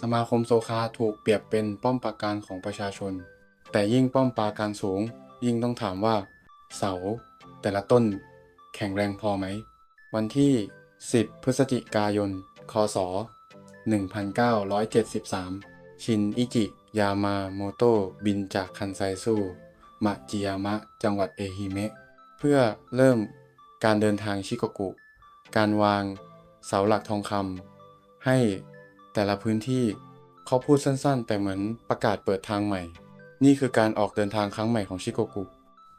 สมาคมโซคาถูกเปรียบเป็นป้อมปราการของประชาชน แต่ยิ่งป้อมปราการสูง ยิ่งต้องถามว่า เสา แต่ละต้น แข็งแรงพอไหม วันที่ 10 พฤศจิกายน คศ 1973 ชินอิจิ ยามาโมโตะบินจากคันไซซูมะจิยามะ จังหวัดเอฮิเมะ เพื่อเริ่มการเดินทางชิโกกุ การวางเสาหลักทองคำให้ แต่ละพื้นที่เขาพูดสั้นๆ แต่เหมือนประกาศเปิดทางใหม่ นี่คือการออกเดินทางครั้งใหม่ของชิโกกุ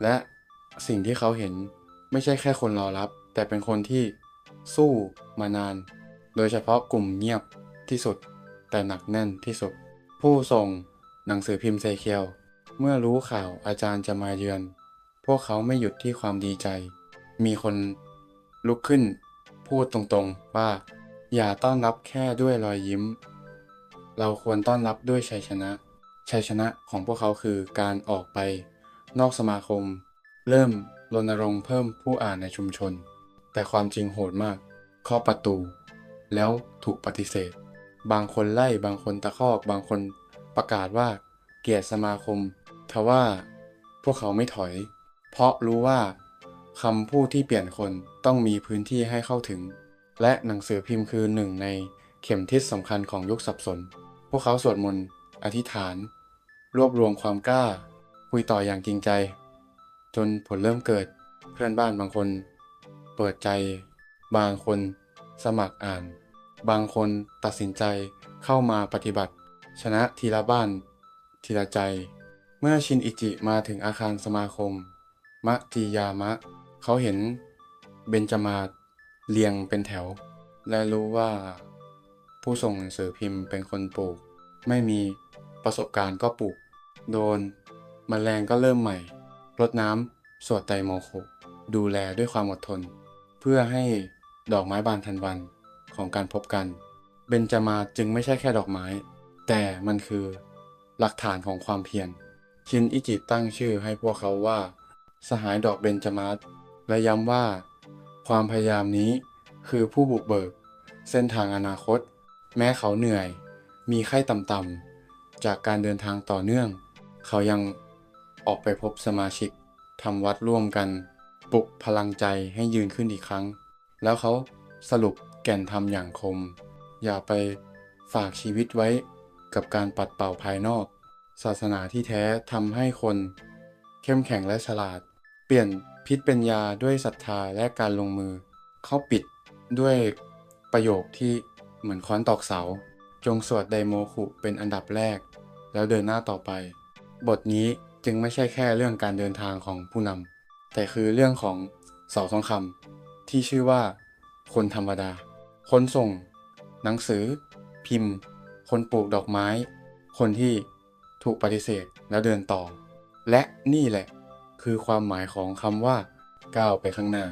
และสิ่งที่เขาเห็นไม่ใช่แค่คนรอรับ แต่เป็นคนที่สู้มานาน โดยเฉพาะกลุ่มเงียบที่สุด แต่หนักแน่นที่สุด ผู้ส่งหนังสือพิมพ์เซเคียว เมื่อรู้ข่าวอาจารย์จะมาเยือน พวกเขาไม่หยุดที่ความดีใจ มีคนลุกขึ้น พูดตรงๆว่า อย่าต้อนรับแค่ด้วยรอยยิ้ม เราควรต้อนรับด้วยชัยชนะ ชัยชนะของพวกเขาคือการออกไป นอกสมาคม เริ่มรณรงค์เพิ่มผู้อ่านในชุมชน แต่ความจริงโหดมากเคาะประตู แล้วถูกปฏิเสธ บางคนไล่บางคนตะคอกบางคนประกาศว่าเกลียดสมาคมทว่าพวกเขาไม่ถอย เพราะรู้ว่าคำพูดที่เปลี่ยนคนต้องมีพื้นที่ให้เข้าถึง และหนังสือพิมพ์คือหนึ่งในเข็มทิศสำคัญของยุคสับสน พวกเขาสวดมนต์ อธิษฐาน รวบรวมความกล้า คุยต่ออย่างจริงใจ จนผลเริ่มเกิด เพื่อนบ้านบางคน เปิดใจ บางคน สมัครอ่าน บางคนตัดสินใจเข้ามาปฏิบัติ ชนะทีละบ้าน ทีละใจ เมื่อชินอิจิมาถึงอาคารสมาคม มะจิยามะ เขาเห็นเบญจมาศ เรียงเป็นแถว และรู้ว่า ผู้ส่งหนังสือพิมพ์เป็นคนปลูก ไม่มีประสบการณ์ก็ปลูก โดนมแมลงก็เริ่มใหม่รดน้ำสวดไตโมโคดูแลด้วยความอดทน เพื่อให้ดอกไม้บานทันวันของการพบกัน เบญจมาจึงไม่ใช่แค่ดอกไม้ แต่มันคือหลักฐานของความเพียรชินอิจิตั้งชื่อให้พวกเขาว่า สหายดอกเบญจมาศและย้ำว่า ความพยายามนี้คือผู้บุกเบิก เส้นทางอนาคต แม้เขาเหนื่อย มีไข้ต่ำๆจากการเดินทางต่อเนื่อง เขายังออกไปพบสมาชิกทำวัดร่วมกัน ปลุกพลังใจให้ยืนขึ้นอีกครั้ง แล้วเขาสรุปแก่นธรรมอย่างคม อย่าไปฝากชีวิตไว้กับการปัดเป่าภายนอก ศาสนาที่แท้ทำให้คน เข้มแข็งและฉลาด เปลี่ยน พิษเป็นยาด้วยศรัทธาและการลงมือ เขาปิดด้วยประโยคที่เหมือนค้อนตอกเสา จงสวดไดโมคุเป็นอันดับแรก แล้วเดินหน้าต่อไป บทนี้จึงไม่ใช่แค่เรื่องการเดินทางของผู้นำแต่คือเรื่องของเสาทองคำที่ชื่อว่า คนธรรมดา คนส่ง หนังสือ พิมพ์ คนปลูกดอกไม้ คนที่ถูกปฏิเสธแล้วเดินต่อ และนี่แหละ คือความหมายของคำว่าก้าวไปข้างหน้า